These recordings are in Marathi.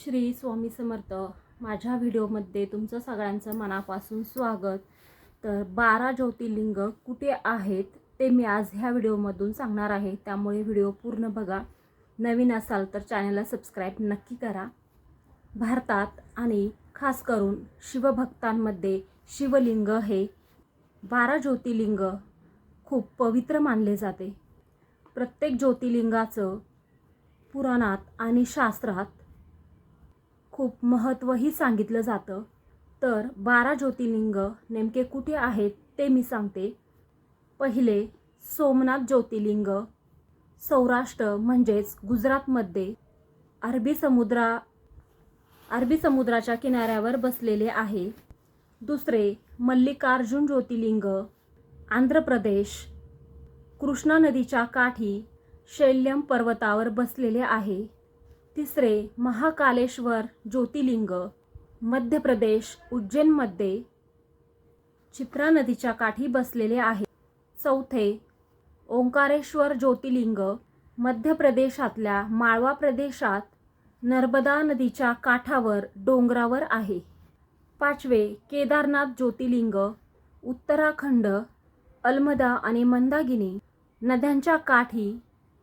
श्री स्वामी समर्थ माझ्या व्हिडिओमध्ये तुमचं सगळ्यांचं मनापासून स्वागत. तर बारा ज्योतिर्लिंग कुठे आहेत ते मी आज ह्या व्हिडिओमधून सांगणार आहे. त्यामुळे व्हिडिओ पूर्ण बघा. नवीन असाल तर चॅनलला सबस्क्राईब नक्की करा. भारतात आणि खास करून शिवभक्तांमध्ये शिवलिंग हे बारा ज्योतिर्लिंग खूप पवित्र मानले जाते. प्रत्येक ज्योतिर्लिंगाचं पुराणात आणि शास्त्रात खूप महत्त्वही सांगितलं जातं. तर बारा ज्योतिर्लिंग नेमके कुठे आहेत ते मी सांगते. पहिले सोमनाथ ज्योतिर्लिंग सौराष्ट्र म्हणजेच गुजरातमध्ये अरबी समुद्रा अरबी समुद्राच्या किनाऱ्यावर बसलेले आहे. दुसरे मल्लिकार्जुन ज्योतिर्लिंग आंध्र प्रदेश कृष्णा नदीच्या काठी शैल्यम पर्वतावर बसलेले आहे. तिसरे महाकालेश्वर ज्योतिलिंग मध्य प्रदेश उज्जैनमध्ये चित्रा नदीच्या काठी बसलेले आहे. चौथे ओंकारेश्वर ज्योतिर्लिंग मध्य प्रदेशातल्या माळवा प्रदेशात नर्मदा नदीच्या काठावर डोंगरावर आहे. पाचवे केदारनाथ ज्योतिलिंग उत्तराखंड अलमदा आणि मंदागिनी नद्यांच्या काठी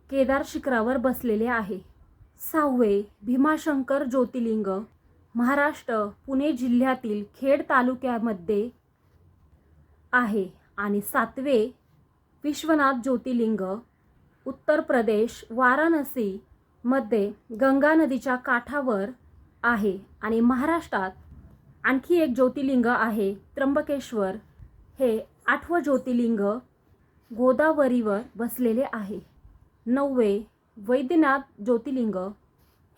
केदार शिखरावर बसलेले आहे. सहावे भीमाशंकर ज्योतिर्लिंग महाराष्ट्र पुणे जिल्ह्यातील खेड तालुक्यामध्ये आहे. आणि सातवे विश्वनाथ ज्योतिर्लिंग उत्तर प्रदेश वाराणसीमध्ये गंगा नदीच्या काठावर आहे. आणि महाराष्ट्रात आणखी एक ज्योतिर्लिंग आहे त्र्यंबकेश्वर. हे आठवं ज्योतिर्लिंग गोदावरीवर बसलेले आहे. नववे वैद्यनाथ ज्योतिर्लिंग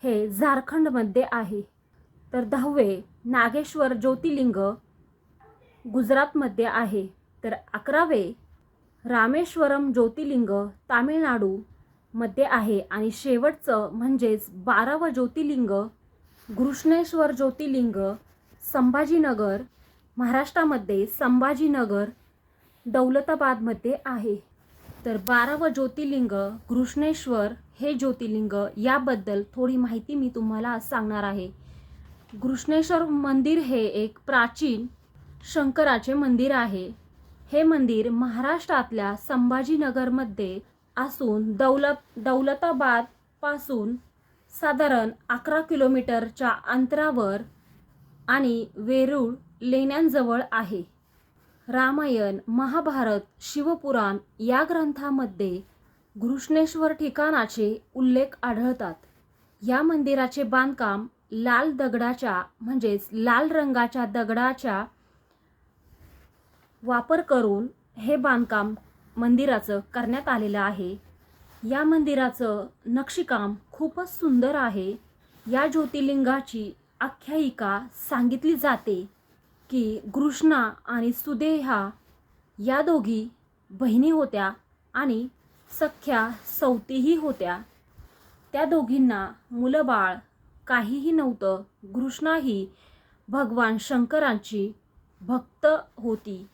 हे झारखंडमध्ये आहे. तर दहावे नागेश्वर ज्योतिर्लिंग गुजरातमध्ये आहे. तर अकरावे रामेश्वरम ज्योतिर्लिंग तामिळनाडूमध्ये आहे. आणि शेवटचं म्हणजेच बारावं ज्योतिर्लिंग घृष्णेश्वर ज्योतिर्लिंग संभाजीनगर महाराष्ट्रामध्ये संभाजीनगर दौलताबादमध्ये आहे. तर बारावं ज्योतिर्लिंग घृष्णेश्वर हे ज्योतिर्लिंग याबद्दल थोडी माहिती मी तुम्हाला आज सांगणार आहे. घृष्णेश्वर मंदिर हे एक प्राचीन शंकराचे मंदिर आहे. हे मंदिर महाराष्ट्रातल्या संभाजीनगरमध्ये असून दौलत दौलताबादपासून साधारण अकरा किलोमीटरच्या अंतरावर आणि वेरूळ लेण्यांजवळ आहे. रामायण महाभारत शिवपुराण या ग्रंथामध्ये घृष्णेश्वर ठिकाणाचे उल्लेख आढळतात. या मंदिराचे बांधकाम लाल दगडाच्या म्हणजेच लाल रंगाच्या दगडाच्या वापर करून हे बांधकाम मंदिराचं करण्यात आलेलं आहे. या मंदिराचं नक्षीकाम खूपच सुंदर आहे. या ज्योतिर्लिंगाची आख्यायिका सांगितली जाते. की कृष्णा आणि सुदेहा या दोघी बहिणी होत्या आणि सख्या सौतीही होत्या. त्या दोघींना मुलं बाळ काहीही नव्हतं. कृष्णा ही भगवान शंकरांची भक्त होती.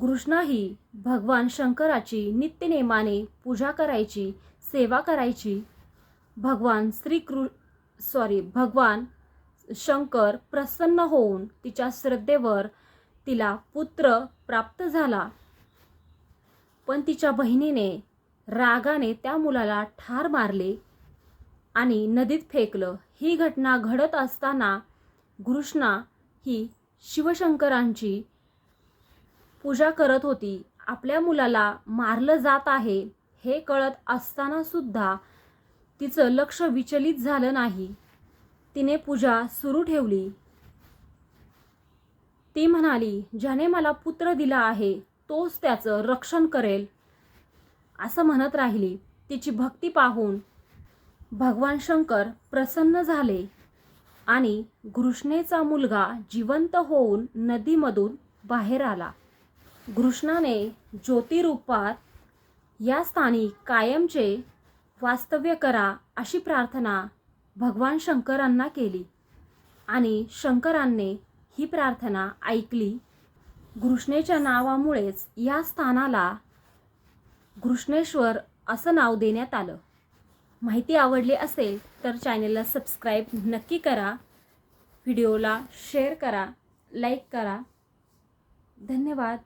कृष्णा ही भगवान शंकराची नित्यनेमाने पूजा करायची सेवा करायची. भगवान श्रीकृ सॉरी भगवान शंकर प्रसन्न होऊन तिच्या श्रद्धेवर तिला पुत्र प्राप्त झाला. पण तिच्या बहिणीने रागाने त्या मुलाला ठार मारले आणि नदीत फेकलं. ही घटना घडत असताना कृष्णा ही शिवशंकरांची पूजा करत होती. आपल्या मुलाला मारलं जात आहे हे कळत असताना सुद्धा तिचं लक्ष विचलित झालं नाही. तिने पूजा सुरू ठेवली. ती म्हणाली ज्याने मला पुत्र दिला आहे तोच त्याचं रक्षण करेल. असं म्हणत राहिली. तिची भक्ती पाहून भगवान शंकर प्रसन्न झाले आणि घृष्णेचा मुलगा जिवंत होऊन नदीमधून बाहेर आला. घृष्णाने ज्योतिरूपात या स्थानी कायमचे वास्तव्य करा अशी प्रार्थना भगवान शंकरांना केली. आणि शंकरांनी ही प्रार्थना ऐकली. घृष्णेच्या नावामुळेच या स्थानाला घृष्णेश्वर असं नाव देण्यात आलं. माहिती आवडली असेल तर चॅनेलला सबस्क्राईब नक्की करा. व्हिडिओला शेअर करा लाईक करा. धन्यवाद.